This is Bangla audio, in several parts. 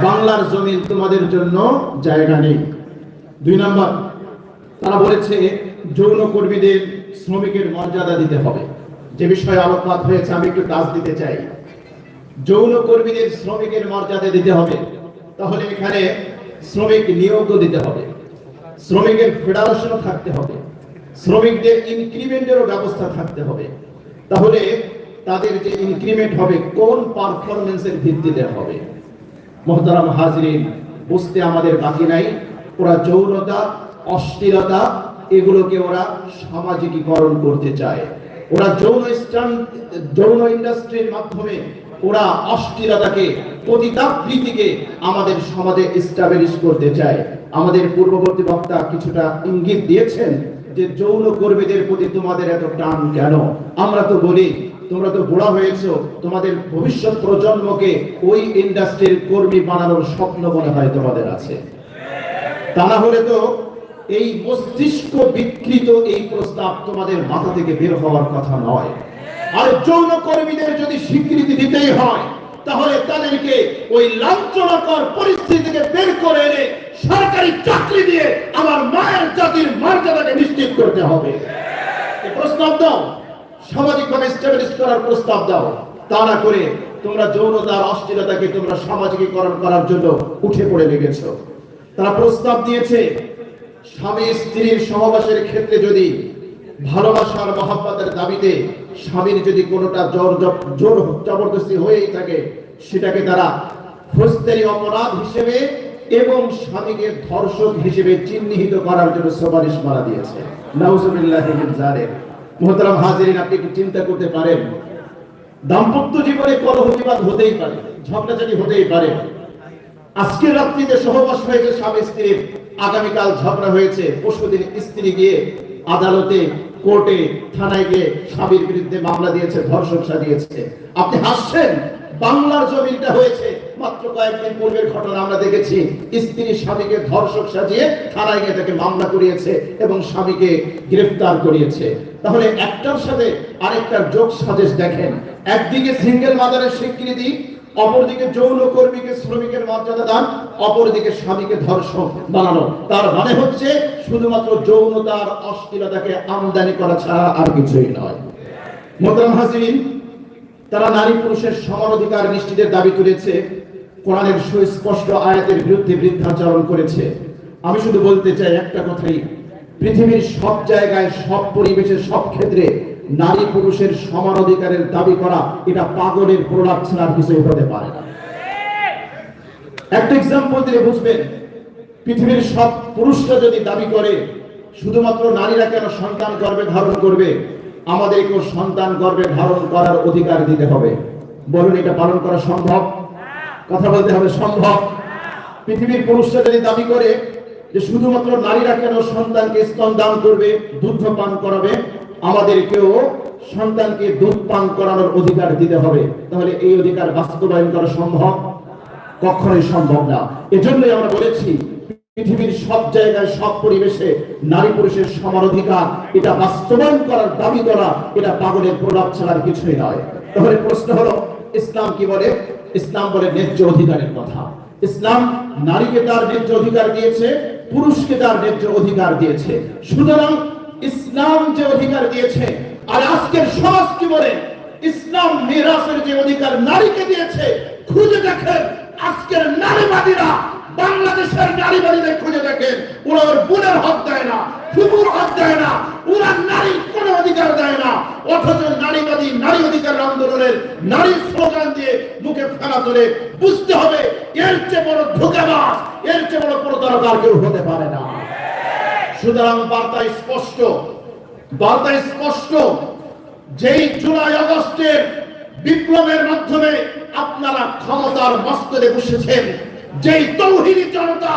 বাংলার জমিন তোমাদের জন্য জায়গা নেই। দুই নম্বর, তারা বলেছে যৌন কর্মীদের শ্রমিকের মর্যাদা দিতে হবে। যে বিষয়ে আলোকপাত হয়েছে, আমি একটু কাজ দিতে চাই। যৌন কর্মীদের শ্রমিকের মর্যাদা দিতে হবে। তাহলে এখানে শ্রমিক নিয়োগ দিতে হবে। শ্রমিকের ফেডারেশন থাকতে হবে। শ্রমিকদের ইনক্রিমেন্টেরও ব্যবস্থা থাকতে হবে। তাহলে তাদের যে ইনক্রিমেন্ট হবে, কোন পারফরমেন্সের ভিত্তিতে হবে? মোহতারাম হাজরিন, বুঝতে আমাদের বাকি নাই। ওরা যৌনতা, অশ্লীলতা, এগুলোকে ওরা সামাজিকীকরণ করতে চায়। ওরা যৌন যৌন ইন্ডাস্ট্রির মাধ্যমে ওরা অশ্লীলতাকে, পতিতাবৃত্তিকে আমাদের সমাজে এস্টাবলিশ করতে চায়। আমাদের পূর্ববর্তী বক্তা কিছুটা ইঙ্গিত দিয়েছেন যে যৌন কর্মীদের প্রতি তোমাদের এত টান কেন? আমরা তো বলি তোমরা তো বুড়া হয়েছো, তোমাদের ভবিষ্যৎ প্রজন্মকে ওই ইন্ডাস্ট্রির কর্মী বানানোর স্বপ্ন মনে হয় তোমাদের আছে। তা না হলে তো এই মস্তিষ্ক বিকৃত এই প্রস্তাব তোমাদের মাথা থেকে বের হওয়ার কথা নয়। আর যৌন কর্মীদের যদি স্বীকৃতি দিতেই হয়, তাহলে তাদেরকে ওই লাঞ্ছনাকর পরিস্থিতি থেকে বের করে এনে সরকারি চাকরি দিয়ে আমার মায়ের জাতির মর্যাদাকে নিশ্চিত করতে হবে। প্রস্তাব দাও। সামাজিকভাবে স্টেবলিশ করার প্রস্তাব দাও। তা না করে তোমরা যৌনতার অশ্লীলতাকে তোমরা সামাজিকীকরণ করার জন্য উঠে পড়ে লেগেছো। তারা প্রস্তাব দিয়েছে, স্বামী স্ত্রীর সহবাসের ক্ষেত্রে যদি ভালোবাসার মহাব্বতের দাবিতে স্বামীর যদি কোনোটা জোর জোর জবরদস্তি হয়েই থাকে, সেটাকে তারা ফৌজদারি অপরাধ হিসেবে এবং স্বামীকে ধর্ষক হিসেবে চিহ্নিত করার জন্য সুপারিশ মারা দিয়েছে। নাউজুবিল্লাহ জালেম মোহতারাম হাজিরিন, আপনি একটু চিন্তা করতে পারেন? দাম্পত্য জীবনে কলহ বিবাদ হতেই পারে, ঝগড়াঝাটি হতেই পারে। আজকের রাত্রিতে সহবাস হয়েছে স্বামী স্ত্রীর আগামীকাল ঝগড়া হয়েছে পরশুদিন স্ত্রী গিয়ে আদালতে, কোর্টে, থানায় গিয়ে স্বামীর বিরুদ্ধে মামলা দিয়েছে, ধর্ষণ সাজিয়েছে। আপনি হাসছেন? বাংলার জমিনটা হয়েছে। মাত্র কয়েকদিন পূর্বের ঘটনা আমরা দেখেছি, স্ত্রী স্বামীকে ধর্ষক সাজিয়ে থানায় গিয়ে তাকে মামলা করিয়েছে এবং স্বামীকে গ্রেফতার করিয়েছে। তাহলে একটার সাথে আরেকটার যোগ সাজেশ দেখেন। একদিকে সিঙ্গেল মাদারের স্বীকৃতি, অপরদিকে যৌন কর্মীকে শ্রমিকের মর্যাদা দান, অপরদিকে স্বামীকে ধর্ষক বানানো। তার মানে হচ্ছে শুধুমাত্র যৌনতার অশ্লীলতাকে আমদানি করা ছাড়া আর কিছুই নয়। মোহতারাম হাজিরিন, তারা নারী পুরুষের সমান অধিকার নিশ্চিতের দাবি তুলেছে। কোরআনের সুস্পষ্ট আয়াতের বিরুদ্ধে বৃদ্ধাচরণ করেছে। আমি শুধু বলতে চাই একটা কথাই। পৃথিবীর সব জায়গায়, সব পরিবেশে সব ক্ষেত্রে নারী পুরুষের সমান অধিকারের দাবি করা, এটা পাগলের প্রলাপ ছাড়া কিছুই হতে পারে না। একটা এক্সাম্পল দিলে বুঝবেন, পৃথিবীর সব পুরুষরা যদি দাবি করে, শুধুমাত্র নারীরা কেন সন্তান গর্ভে ধারণ করবে? আমাদেরকেও সন্তান গর্ভে ধারণ করার অধিকার দিতে হবে। বলুন, এটা পালন করা সম্ভব? কথা বলতে হবে সম্ভব। পৃথিবীর পুরুষরা যদি দাবি করে যে শুধুমাত্র নারীরা কেন সন্তানকে স্তন দান করবে দুগ্ধ পান করাবে আমাদেরকেও সন্তানকে দুধ পান করানোর অধিকার দিতে হবে, তাহলে এই অধিকার বাস্তবায়ন করা সম্ভব? কখনোই সম্ভব না। এজন্যই আমরা বলেছি, পৃথিবীর সব জায়গায়, সব পরিবেশে নারী পুরুষের সমান অধিকার। এটা বাস্তবায়ন করার দাবি করা, এটা পাগলের প্রলাপ ছাড়ার কিছুই নয়। তাহলে প্রশ্ন হলো, ইসলাম কি বলে? ইসলাম বলে ন্যায্য অধিকারের কথা। ইসলাম নারীকে তার ন্যায্য অধিকার দিয়েছে, পুরুষকে তার ন্যায্য অধিকার দিয়েছে। সুতরাং ইসলাম যে অধিকার দিয়েছে, আর আজকের সমাজ কি বলে? ইসলাম মিরাসের যে অধিকার নারীকে দিয়েছে, খুঁজে দেখেন, আজকের নারীবাদীরা বাংলাদেশের নারীবাদীদের খুঁজে দেখেন। ওরা ওর বোনের হক দেয় না ফুপুর হক দেয় না, ওরা নারী কোনো অধিকার দেয় না। অথচ নারীবাদী নারী অধিকার আন্দোলনের নারী স্লোগান ফেলা তোলে বুঝতে হবে, এর চেয়ে বড় ধোকাবাজ, এর চেয়ে বড় প্রতারক আর কেউ হতে পারে না। সুতরাং বার্তা স্পষ্ট বার্তা স্পষ্ট, যেই জুলাই আগস্টের বিপ্লবের মাধ্যমে আপনারা ক্ষমতার মস্তরে বসেছেন, যেই তৌহিদি জনতা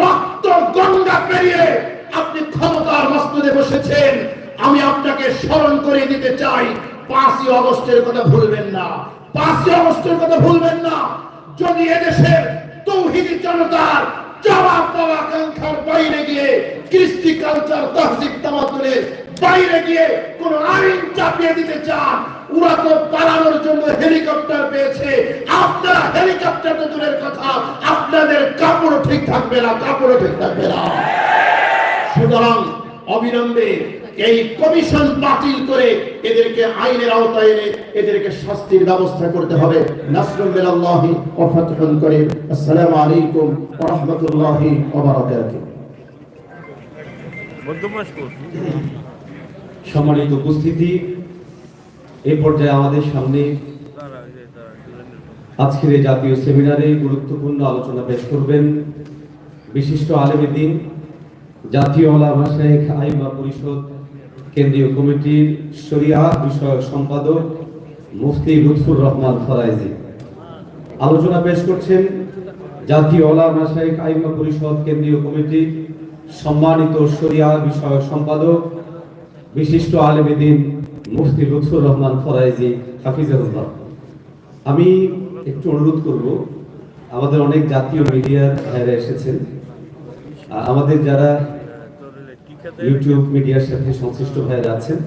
রক্ত গঙ্গা পেরিয়ে আপনি ক্ষমতার মস্তরে বসেছেন, আমি আপনাকে স্মরণ করে দিতে চাই, পাঁচই অগস্টের কথা ভুলবেন না। পাঁচই অগস্টের কথা ভুলবেন না। যদি এদেশের তৌহিদি জনতার জবাব পাওয়া আকাঙ্ক্ষার বাইরে গিয়ে কৃষ্টি কালচার তহসিব তামাতুলের বাইরে গিয়ে কোন আইন চাপিয়ে দিতে চান, ওরা তো পালানোর জন্য হেলিকপ্টার পেয়েছে। আপনারা হেলিকপ্টার তো দূরের কথা ঠিক থাকবে না, কাপড়ও ঠিক থাকবে না। সুতরাং অবিলম্বে এই কমিশন বাতিল করে এদেরকে আইনের আওতায় এনে এদেরকে শাস্তির ব্যবস্থা করতে হবে। নাসরুল মিনাল্লাহি ওয়া ফাতহুন করিম। আসসালামু আলাইকুম ওয়া রাহমাতুল্লাহি ওয়া বারাকাতুহু। সম্মানিত উপস্থিতি এই পর্যায়ে আমাদের সামনে আজকের এই জাতীয় সেমিনারে গুরুত্বপূর্ণ আলোচনা পেশ করবেন বিশিষ্ট আলেমেদিন জাতীয় ওলামা শেখ আইমা পরিষদ কেন্দ্রীয় কমিটির শরিয়া বিষয়ক সম্পাদক মুফতি লুৎফুর রহমান ফরাইজি। আলোচনা পেশ করছেন জাতীয় ওলামা শেখ আইমা পরিষদ কেন্দ্রীয় কমিটি সম্মানিত শরিয়া বিষয়ক সম্পাদক বিশিষ্ট আলেমেদিন মুফতি লুৎফুর রহমান ফরাইজি, হাফিজাহুল্লাহ। আমি একটু অনুরোধ করব, আমাদের অনেক জাতীয় মিডিয়ার এসেছেন। আমাদের যারা ইউটিউব মিডিয়ার সাথে সংশ্লিষ্ট ভাইরা আছেন।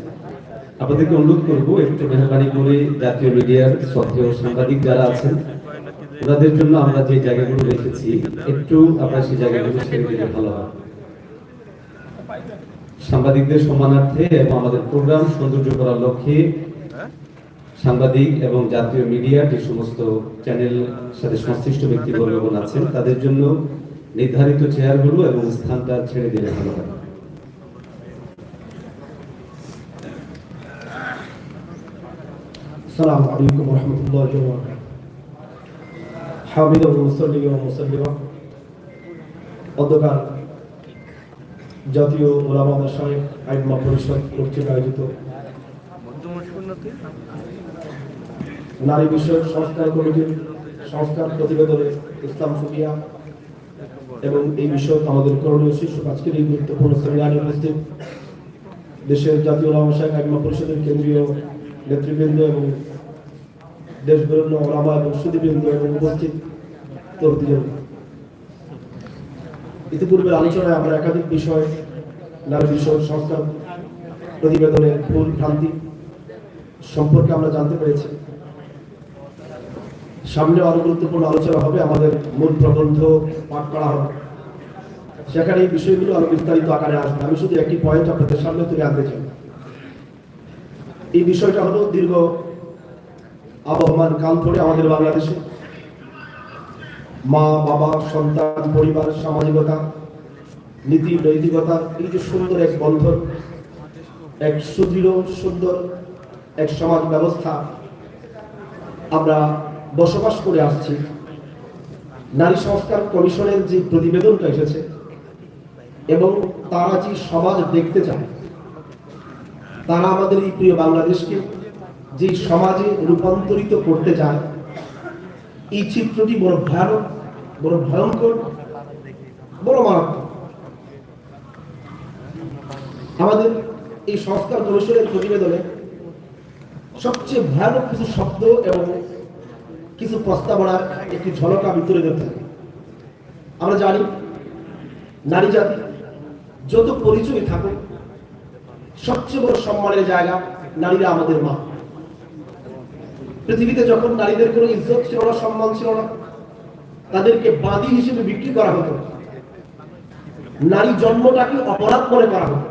আপনাদেরকে অনুরোধ করব, একটু মেহরবানি করে জাতীয় মিডিয়ার শ্রদ্ধেয় সাংবাদিক যারা আছেন, ওনাদের জন্য আমরা যে জায়গাগুলো রেখেছি, একটু আপনারা সেই জায়গাগুলো ছেড়ে দিলে ভালো হয়। সাংবাদিকদের সম্মানার্থে এবং আমাদের প্রোগ্রাম সৌন্দর্য করার লক্ষ্যে সাংবাদিক এবং জাতীয় মিডিয়া যে সমস্ত চ্যানেল সাথে সংশ্লিষ্ট ব্যক্তিবর্গগণ আছেন, তাদের জন্য নির্ধারিত চেয়ারগুলো এবং স্থানটা ছেড়ে দিলে ভালো হয়। السلام عليكم ورحمة الله وبركاته حامدا ومصلي ومسلما অধ্যকার জাতীয় ওলামা মাসায় আইনমা পরিষদ কর্তৃক আয়োজিত মধ্যমাসপুর নাকি নারী বিষয়ক সংস্কার কমিটির সংস্কার প্রতিবেদনে ইসলাম ফুকিয়া এবং এই বিষয়ক আমাদের করণীয় শীর্ষক আজকের এই গুরুত্বপূর্ণ সেমিনারে উপস্থিত দেশের জাতীয় ওলামা শাহ আইনমা পরিষদের কেন্দ্রীয় নেতৃবৃন্দ এবং দেশ বিভিন্ন ওলামা এবং সুদীবৃন্দ এবং উপস্থিত ইতিপূর্বের আলোচনায় আমরা একাধিক বিষয়, নারী বিষয় সংস্কার প্রতিবেদনের ভুল ভ্রান্তি সম্পর্কে আমরা জানতে পেরেছি। সামনে আরও গুরুত্বপূর্ণ আলোচনা হবে আমাদের মূল প্রবন্ধ পাঠ করা হবে। সেখানে এই বিষয়গুলো আরও বিস্তারিত আকারে আসবে। আমি শুধু একটি পয়েন্ট আপনাদের সামনে তুলে আনতে চাই। এই বিষয়টা হলো দীর্ঘ আবহমান কাল ধরে আমাদের বাংলাদেশে। মা, বাবা, সন্তান, পরিবার, সামাজিকতা, নীতি, নৈতিকতা, এই যে সুন্দর এক বন্ধন, এক সুদৃঢ়, সুন্দর এক সমাজ ব্যবস্থা আমরা বসবাস করে আসছি। নারী সংস্কার কমিশনের যে প্রতিবেদনটা এসেছে এবং তারা যে সমাজ দেখতে চায় তারা আমাদের এই প্রিয় বাংলাদেশকে যে সমাজে রূপান্তরিত করতে চায়, এই চিত্রটি বড় ভয়ানক, বড় ভয়ঙ্কর, বড় মারাত্মক। আমাদের এই সংস্কার কমিশনের প্রতিবেদনে সবচেয়ে ভয়ানক কিছু শব্দ এবং কিছু প্রস্তাবনার একটি ঝলক আমি তুলে ধরতে আমরা জানি, নারী জাতি যত পরিচয় থাকুক সবচেয়ে বড় সম্মানের জায়গা নারীরা আমাদের মা। পৃথিবীতে যখন নারীদের কোনো ইজ্জত ছিল না, সম্মান ছিল না, তাদেরকে বাদী হিসেবে বিক্রি করা হতো। নারী জন্মটাকে অপরাধ মনে করা হতো।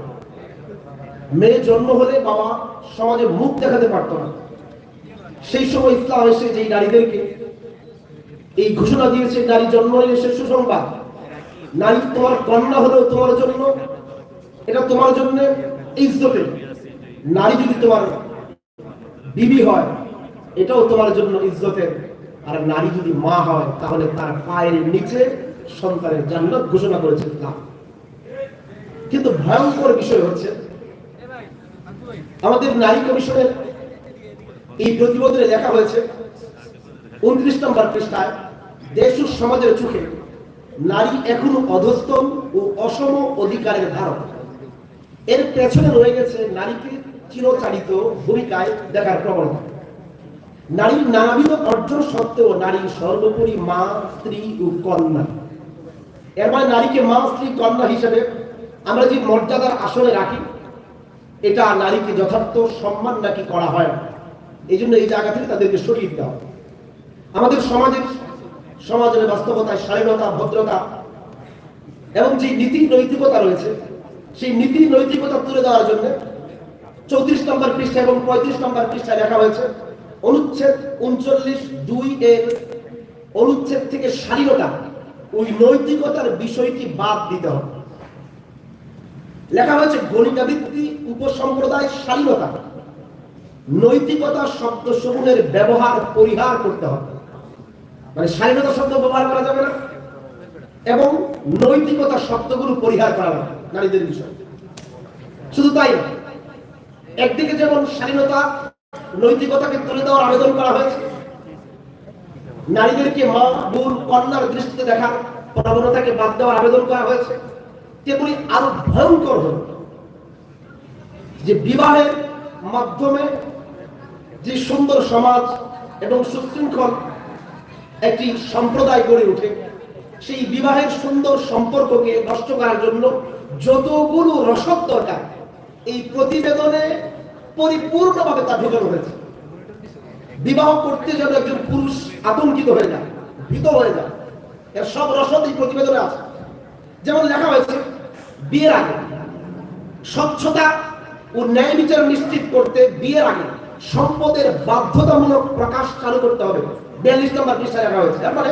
মেয়ে জন্ম হলে বাবা সমাজে মুখ দেখাতে পারতো না। সেই সময় ইসলাম এসে যে নারীদেরকে এই ঘোষণা দিয়েছে, নারী জন্ম নিয়ে সে সুসংবাদ। নারী তোমার কন্যা হলেও তোমার জন্য, এটা তোমার জন্য ইজ্জতের নারী যদি তোমার বিবি হয়, এটাও তোমার জন্য ইজ্জতের। আর নারী যদি মা হয়, তাহলে তার পায়ের নিচে সন্তানের জান্নাত ঘোষণা করেছে ইসলাম। কিন্তু ভয়ঙ্কর বিষয় হচ্ছে, আমাদের নারী কমিশনের এই প্রতিবেদনে লেখা হয়েছে, উনত্রিশ নম্বর পৃষ্ঠায়, দেশ ও সমাজের চোখে নারী এখনও অধস্তন ও অসম অধিকারের ধারক। এর পেছনে রয়ে গেছে নারীকে চিরচারিত ভূমিকায় দেখার প্রবণতা। নারীর নানাবিধ অর্জন সত্ত্বেও নারী সর্বোপরি মা, স্ত্রী ও কন্যা। এর মানে নারীকে মা, স্ত্রী, কন্যা হিসেবে আমরা যে মর্যাদার আসনে রাখি, এটা নারীকে যথার্থ সম্মান নাকি করা হয় এই জন্য এই জায়গা থেকে তাদেরকে সরিয়ে হবে। আমাদের সমাজের সমাজের বাস্তবতায় স্বাধীনতা ভদ্রতা এবং যে নীতি নৈতিকতা রয়েছে সেই নীতি নৈতিকতা তুলে দেওয়ার জন্য চৌত্রিশ নম্বর পৃষ্ঠা এবং পঁয়ত্রিশ নম্বর পৃষ্ঠায় লেখা হয়েছে, অনুচ্ছেদ উনচল্লিশ দুই এর অনুচ্ছেদ থেকে স্বাধীনতা ওই নৈতিকতার বিষয়টি বাদ দিতে হবে। লেখা হয়েছে গণিকাবৃত্তি উপসম্প্রদায় স্বাধীনতা নৈতিকতা শব্দ সমূহের ব্যবহার পরিহার করতে হবে। মানে স্বাধীনতা শব্দ ব্যবহার করা যাবে না, এবং নৈতিকতা শব্দগুলো পরিহার করা যাবে নারীদের বিষয়। শুধু তাই একদিকে যেমন স্বাধীনতা, নৈতিকতাকে তুলে দেওয়ার আবেদন করা হয়েছে, নারীদেরকে মা, বোন, কন্যার দৃষ্টিতে দেখার প্রবণতাকে বাদ দেওয়ার আবেদন করা হয়েছে, তেমনি আরও ভয়ঙ্কর হল যে বিবাহের মাধ্যমে যে সুন্দর সমাজ এবং সুশৃঙ্খল একটি সম্প্রদায় গড়ে ওঠে, সেই বিবাহের সুন্দর সম্পর্ককে নষ্ট করার জন্য যতগুলো রসদ দরকার, এই প্রতিবেদনে পরিপূর্ণভাবে তা ঢুকানো হয়েছে বিবাহ করতে যেন একজন পুরুষ আতঙ্কিত হয়ে যায়, ভীত হয়ে যায়, এর সব রসদ এই প্রতিবেদনে আছে। যেমন লেখা হয়েছে, বিয়ের আগে স্বচ্ছতা ও ন্যায় বিচার নিশ্চিত করতে বিয়ের আগে সম্পদের বাধ্যতামূলক প্রকাশ চালু করতে হবে। বিয়াল্লিশ নম্বর পৃষ্ঠায় লেখা হয়েছে। তার মানে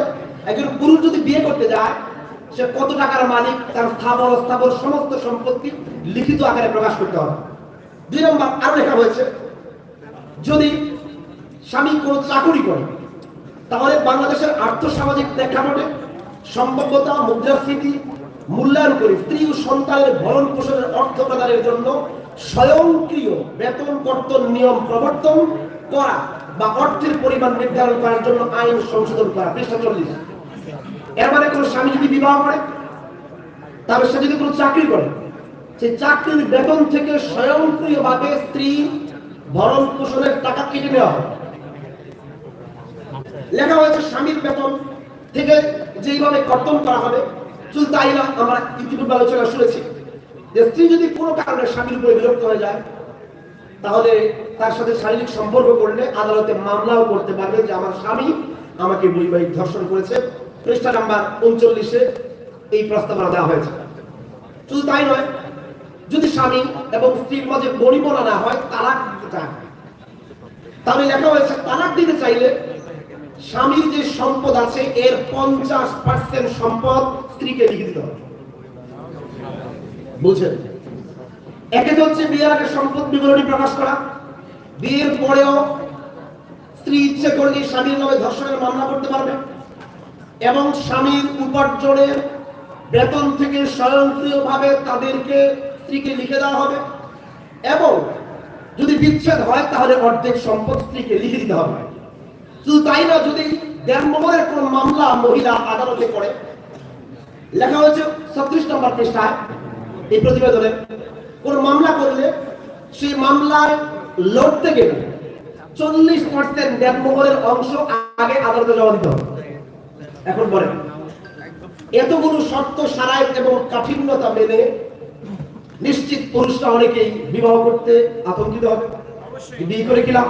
একজন পুরুষ যদি বিয়ে করতে যায় সে কত টাকার মালিক, তার স্থাবর, অস্থাবর সমস্ত সম্পত্তি লিখিত আকারে প্রকাশ করতে হবে। দুই নম্বর, আরও লেখা হয়েছে, যদি স্বামী কোনো চাকুরি করে, তাহলে বাংলাদেশের আর্থ সামাজিক প্রেক্ষাপটে সম্ভাব্যতা, মুদ্রাস্ফীতি, মূল্যায়ন করে স্ত্রী ও সন্তানের ভরণ পোষণের অর্থ প্রদানের জন্য স্বয়ংক্রিয় বেতন কর্তন নিয়ম প্রবর্তন করা বা অর্থের পরিমাণ নির্ধারণ করার জন্য আইন সংশোধন করা। পৃষ্ঠা চল্লিশ। এর মানে কোনো স্বামী যদি বিবাহ করে, তাহলে সে যদি কোনো চাকরি করে সেই চাকরির বেতন থেকে স্বয়ংক্রিয়ভাবে স্ত্রী ভরণ পোষণের টাকা কেটে নেওয়া হবে লেখা হয়েছে, স্বামীর বেতন থেকে যেইভাবে কর্তন করা হবে শুধু তাই না আমরা ইতিপূর্বে আলোচনা শুনেছি। যে স্ত্রী যদি কোনো কারণে স্বামীর উপরে বিরক্ত হয়ে যায়, তাহলে তার সাথে শারীরিক সম্পর্ক করলে আদালতে মামলাও করতে পারবে যে আমার স্বামী আমাকে বৈবাহিক ধর্ষণ করেছে। পৃষ্ঠা নাম্বার উনচল্লিশে এই প্রস্তাবনা দেওয়া হয়েছে। শুধু তাই নয়, যদি স্বামী এবং স্ত্রীর মাঝে বনিবনা না হয়, তালাক দিতে চায় তাহলে লেখা হয়েছে, তালাক দিতে চাইলে স্বামীর যে সম্পদ আছে, এর পঞ্চাশ পার্সেন্ট সম্পদ স্ত্রীকে লিখে দিতে হবে। বুঝছেন? একে তো হচ্ছে বিয়ের আগে সম্পদ বিবরণী প্রকাশ করা। বিয়ের পরেও স্ত্রী ইচ্ছে করলে স্বামীর নামে ধর্ষণের মামলা করতে পারবে। এবং স্বামীর উপার্জনের বেতন থেকে স্বয়ংক্রিয়ভাবে তাদেরকে স্ত্রীকে লিখে দেওয়া হবে। এবং যদি বিচ্ছেদ হয়, তাহলে অর্ধেক সম্পদ স্ত্রীকে লিখে দিতে হবে। শুধু তাই না, যদি দেড়মোহরের কোন মামলা মহিলা আদালতে করে, লেখা হয়েছে ছত্রিশ নম্বর পৃষ্ঠায়, এই প্রতিবেদনে, কোন মামলা করলে সেই মামলায় লড়তে গেলে চল্লিশ পার্সেন্ট দেড়মোহরের অংশ আগে আদালতে জমা দিতে হবে। এখন বলেন এতগুলো শর্ত সারায় এবং কাঠিন্যতা মেনে নিশ্চিত পুরুষরা অনেকেই বিবাহ করতে আতঙ্কিত হবে। বিয়ে করে কিলাম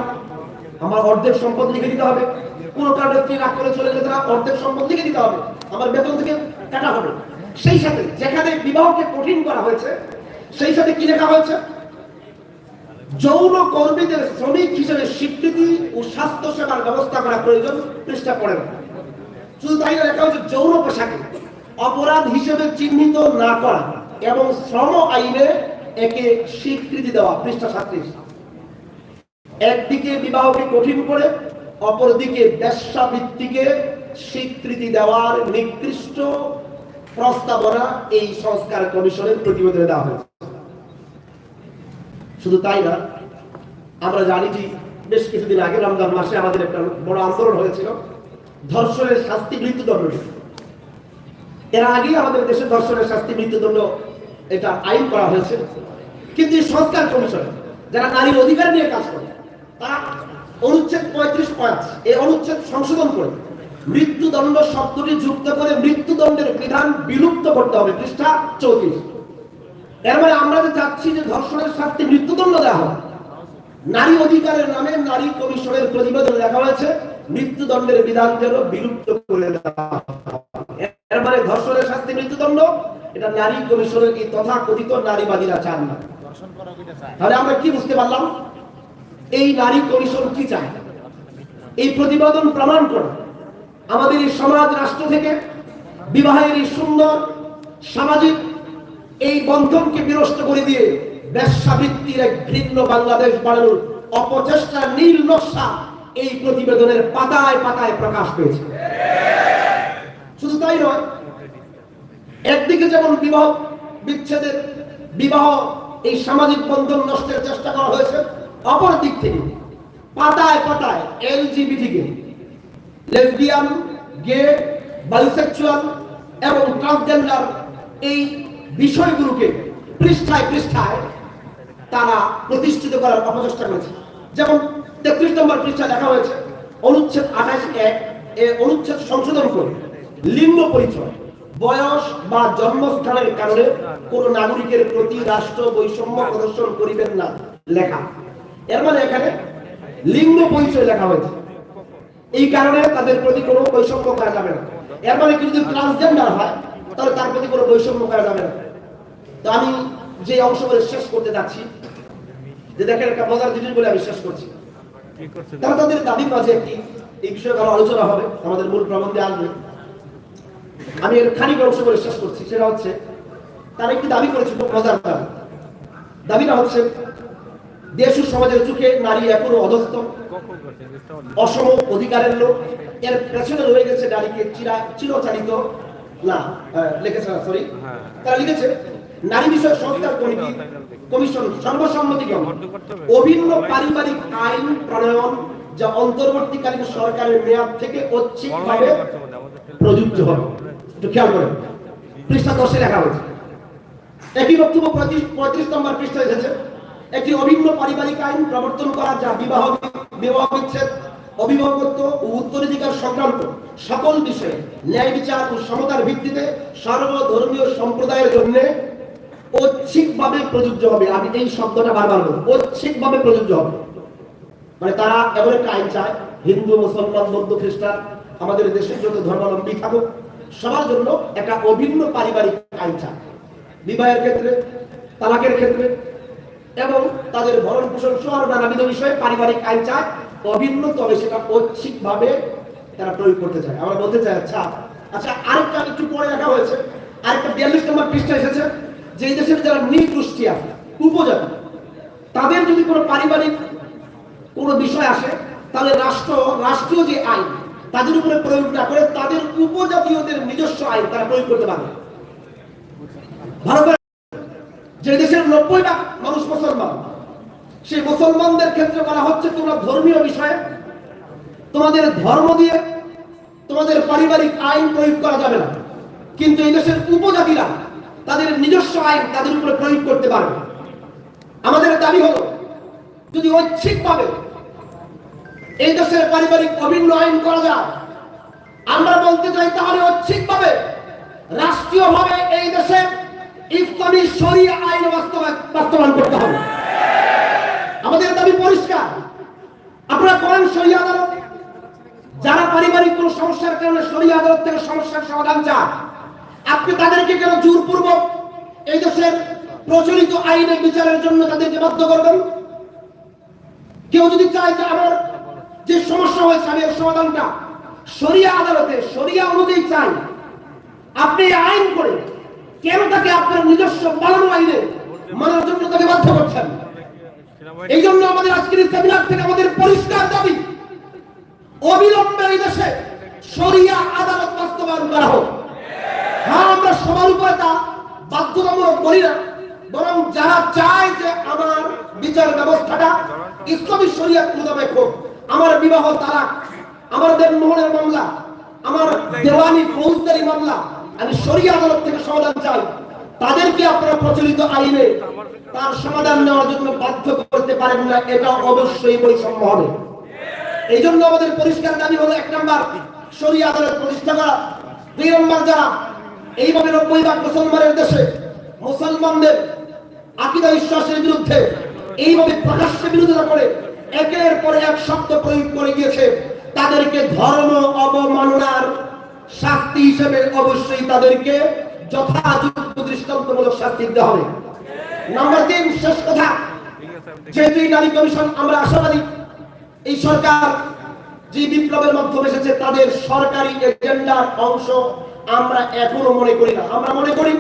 আমার অর্ধেক সম্পদ লিখে দিতে হবে। কোন কারণে স্ত্রী রাগ করে চলে যেতে না অর্ধেক সম্পদ লিখে দিতে হবে। আমার বেতন থেকে কাটা হবে। সেই সাথে যেখানে বিবাহকে কঠিন করা হয়েছে সেই সাথে কি লেখা হয়েছে? যৌন কর্মীদের শ্রমিক হিসেবে স্বীকৃতি ও স্বাস্থ্য সেবার ব্যবস্থা করা প্রয়োজন পৃষ্ঠা পড়ে না। শুধু তাই লেখা হচ্ছে যৌন পেশাকে। অপরাধ হিসেবে চিহ্নিত না করা এবং শ্রম আইনে একে স্বীকৃতি দেওয়া, পৃষ্ঠা একদিকে বিবাহকে কঠিন করে, অপরদিকে ব্যবসাবৃত্তিকে স্বীকৃতি দেওয়ার নিকৃষ্ট প্রস্তাবনা এই সংস্কার কমিশনের প্রতিবেদনে দেওয়া হয়েছে। শুধু তাই না, আমরা জানি যে বেশ কিছুদিন আগে রমজান মাসে আমাদের একটা বড় আন্দোলন হয়েছিল। ধর্ষণের শাস্তি মৃত্যুদণ্ড এর আগেই আমাদের দেশে ধর্ষণের শাস্তি মৃত্যুদণ্ড এটা আইন করা হয়েছে। কিন্তু এই সংস্কার কমিশন, যারা নারীর অধিকার নিয়ে কাজ করে, তারা অনুচ্ছেদ পঁয়ত্রিশ পাঁচ এই অনুচ্ছেদ সংশোধন করে মৃত্যুদণ্ড শব্দটি যুক্ত করে মৃত্যুদণ্ডের বিধান বিলুপ্ত করতে হবে, পৃষ্ঠা চৌত্রিশ। এর মানে আমরা যে চাচ্ছি যে ধর্ষণের শাস্তি মৃত্যুদণ্ড দেওয়া হবে নারী অধিকারের নামে নারী কমিশনের প্রতিবেদন দেখা হয়েছে মৃত্যুদণ্ডের বিধান যেন বিলুপ্ত করে দেওয়া। এর মানে ধর্ষণের শাস্তি মৃত্যুদণ্ড। এটা নারী কমিশনের এই তথাকথিত নারীবাদীরা চান না? তাহলে আমরা কি বুঝতে পারলাম? এই নারী কমিশন কি চায়? এই প্রতিবেদন প্রমাণ করে। আমাদের এই সমাজ রাষ্ট্র থেকে বিবাহের এই সুন্দর সামাজিক এই বন্ধনকে বিরস্ত করে দিয়ে ব্যবসাবৃত্তির এক ভিন্ন বাংলাদেশ বানানোর অপচেষ্টা নীল নকশা এই প্রতিবেদনের পাতায় পাতায় প্রকাশ পেয়েছে। শুধু তাই নয়, একদিকে যেমন বিবাহ বিচ্ছেদের বিবাহ এই সামাজিক বন্ধন নষ্টের চেষ্টা করা হয়েছে অপর দিক থেকে পাতায় পাতায় এলজিবিটিকে লেসবিয়ান, গে বাইসেক্সুয়াল এবং ট্রান্সজেন্ডার এই বিষয়গুলোকে পৃষ্ঠায় পৃষ্ঠায় তারা প্রতিষ্ঠিত করার অপচেষ্টা করেছে। যেমন তেত্রিশ নম্বর পৃষ্ঠা লেখা হয়েছে, অনুচ্ছেদ আঠাশ এক এ অনুচ্ছেদ সংশোধন করে লিঙ্গ পরিচয়, বয়স বা জন্মস্থানের কারণে কোন নাগরিকের প্রতি রাষ্ট্র বৈষম্য প্রদর্শন করিবেন না, লেখা। এর মানে এখানে লিঙ্গ পরিচয় লেখা হয়েছে। এই কারণে তাদের প্রতি কোনো বৈষম্য করা যাবে না। এর মানে কেউ যদি ট্রান্সজেন্ডার হয়, তাহলে তার প্রতি কোনো বৈষম্য করা যাবে না। তো আমি যে অংশ বলে শেষ করতে যাচ্ছি, যে দেখেন একটা মজার জিনিস বলে আমি শেষ কি করছে। তারা তাদের দাবির মাঝে একটি এই বিষয়ে আলোচনা হবে। আমাদের মূল প্রবন্ধে আসবে। আমি এর খানিক অংশ বলে শেষ করছি। সেটা হচ্ছে তারা একটি দাবি করেছে খুব মজার দাবি। দাবিটা হচ্ছে দেশ ও সমাজের চোখে নারী এখনও অধস্থ পারলাম অসম অধিকারের লোক। এর পেছনে রয়ে গেছে নারীকে চিরা চিরচারিত না লিখেছে না সরি হ্যাঁ। তারা লিখেছে নারী বিষয়ক সংস্কার কমিটি, কমিশন সর্বসম্মতিক্রমে অভিন্ন পারিবারিক আইন প্রণয়ন যা অন্তর্বর্তীকালীন সরকারের মেয়াদ থেকে ঐচ্ছিকভাবে প্রযুক্ত হবে। একটু খেয়াল করেন পৃষ্ঠা দশে লেখা হয়েছে একই বক্তব্য পঁয়ত্রিশ নম্বর পৃষ্ঠা এসেছে। একটি অভিন্ন পারিবারিক আইন প্রবর্তন করা যা বিবাহ বিবাহ বিচ্ছেদ অভিভাবকত্ব ও উত্তরাধিকার সংক্রান্ত সকল বিষয়ে ন্যায় বিচার ও সমতার ভিত্তিতে সর্বধর্মীয় সম্প্রদায়ের জন্য ঐচ্ছিকভাবে প্রযোজ্য হবে। আমি এই শব্দটা বারবার বলব, ঐচ্ছিকভাবে প্রযোজ্য হবে। মানে তারা এমন একটা আইন চায়, হিন্দু, মুসলমান, বৌদ্ধ, খ্রিস্টান, আমাদের দেশের যত ধর্মাবলম্বী থাকুক, সবার জন্য একটা অভিন্ন পারিবারিক আইন চায়। বিবাহের ক্ষেত্রে, তালাকের ক্ষেত্রে, এবং তাদের ভরণ পোষণ সহ নানাবিধ বিষয়ে পারিবারিক আইন চায়, অভিন্ন, তবে সেটা ঐচ্ছিক ভাবে তারা প্রয়োগ করতে চায়। আমরা বলতে চাই আচ্ছা আচ্ছা আরেকটা একটু পরে লেখা হয়েছে, আরেকটা বিয়াল্লিশ নম্বর পৃষ্ঠা এসেছে। যে দেশের যারা নৃগোষ্ঠী আছে, উপজাতি, তাদের যদি কোনো পারিবারিক কোনো বিষয় আসে, তাহলে রাষ্ট্র, রাষ্ট্রীয় যে আইন, তাদের উপরে প্রয়োগ না করে তাদের উপজাতীয়দের নিজস্ব আইন তারা প্রয়োগ করতে পারবে। ভালো করে যে দেশের নব্বই ভাগ মানুষ মুসলমান, সেই মুসলমানদের ক্ষেত্রে বলা হচ্ছে, তোমরা ধর্মীয় বিষয়ে তোমাদের ধর্ম দিয়ে তোমাদের পারিবারিক আইন প্রয়োগ করা যাবে না। কিন্তু এই দেশের উপজাতিরা তাদের নিজস্ব আইন তাদের উপরে প্রয়োগ করতে পারবে। আমাদের দাবি হলো, যদি ঐচ্ছিকভাবে এই দেশের পারিবারিক অভিন্ন আইন করা যায়, আমরা বলতে চাই তাহলে ঐচ্ছিকভাবে, রাষ্ট্রীয়ভাবে এই দেশে ইসলামী শরীয় আইন বাস্তবায়ন করতে হবে। আমাদের দাবি পরিষ্কার। আপনারা করেন শরীয় আদালত। যারা পারিবারিক কোনো সমস্যার কারণে শরীয় আদালত থেকে সমস্যার সমাধান চান আপনি তাদেরকে কেন জোরপূর্বক এই দেশের প্রচলিত আইনের বিচারের জন্য তাদেরকে বাধ্য করবেন? কেউ যদি চায় যে আমার যে সমস্যা হয়েছে, আমি এর সমাধানটা সরিয়া আদালতে, শরিয়া অনুযায়ী চাই, আপনি আইন করে কেন তাকে আপনার নিজস্ব পালন আইনে মানার জন্য তাকে বাধ্য করছেন? এই জন্য আমাদের আজকের সেমিনার থেকে আমাদের পরিষ্কার দাবি, অবিলম্বে এই দেশে সরিয়া আদালত বাস্তবায়ন করা হোক। হ্যাঁ আমরা সবার উপরে তা বাধ্যতামূলক করি না, বরং যারা চায় যে আমার বিচার ব্যবস্থাটা ইসলামী শরিয়াত মোতাবেক হোক, আমার বিবাহ তালাক, আমার দেনমোহনের মামলা, আমার দেওয়ানি ফৌজদারি মামলা, আমি শরিয়া আদালত থেকে সমাধান চাই, তাদেরকে আপনারা প্রচলিত আইনে তার সমাধান নেওয়ার জন্য বাধ্য করতে পারেন না, এটা অবশ্যই বৈষম্য হবে। এই জন্য আমাদের পরিষ্কার দাবি হলো এক নম্বর, শরীয় আদালত প্রতিষ্ঠা করা। দুই নম্বর যারা এইভাবে নব্বই ভাগ মুসলমানের দেশে মুসলমানদের আকিদা বিশ্বাসের বিরুদ্ধে এইভাবে প্রকাশ্যে বিরোধিতা করে একের পরে এক শব্দ প্রয়োগ করে গিয়েছে। তাদেরকে ধর্ম অবমাননার শাস্তি হিসেবে অবশ্যই তাদেরকে যথাযোগ্য দৃষ্টান্তমূলক শাস্তি দিতে হবে। নাম্বার তিন, শেষ কথা। যেহেতু এই নারী কমিশন আমরা আশাবাদী, এই সরকার যে বিপ্লবের মাধ্যমে এসেছে, তাদের সরকারি এজেন্ডার অংশ আমরা এখনও মনে করি না। আমরা মনে করি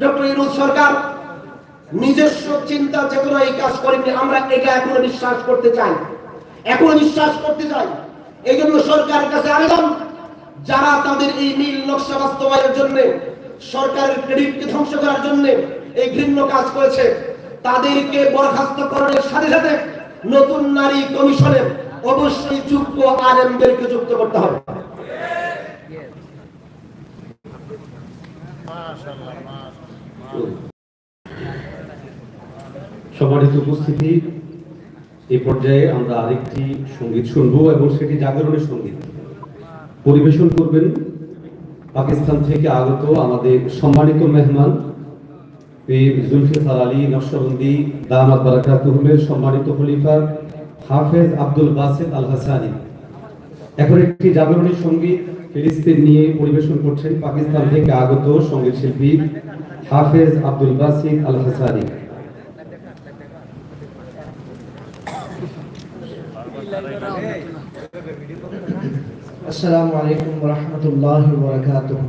ডক্টর ইউনুস সরকার নিজস্ব চিন্তা চেতনা এই কাজ করেননি। আমরা এটা এখনও বিশ্বাস করতে চাই। এখনও বিশ্বাস করতে চাই। এই জন্য সরকারের কাছে আবেদন, যারা তাদের এই নীল নকশা বাস্তবায়নের জন্য, সরকারের ক্রেডিটকে ধ্বংস করার জন্য এই ঘৃণ্য কাজ করেছে, তাদেরকে বরখাস্ত করার সাথে সাথে নতুন নারী কমিশনের অবশ্যই যোগ্য আলেমদেরকে যুক্ত করতে হবে। সম্মানিত উপস্থিতি এই পর্যায়ে আমরা আরেকটি সংগীত শুনব এবং সেটি জাগরণের সংগীত। পরিবেশন করবেন পাকিস্তান থেকে আগত আমাদের সম্মানিত মেহমান আলী নকশবন্দি দামাত বারাকাতুহুমের সম্মানিত খলিফা হাফেজ আব্দুল বাসিত আল হাসানি এখন একটি জাগরণী সংগীত ফিরিস্তিন নিয়ে পরিবেশন করছেন পাকিস্তান থেকে আগত সংগীত শিল্পী হাফেজ আব্দুল বাসিদ আল হাসানি আসসালামু আলাইকুম রহমতুল্লাহ বরকাতুহ।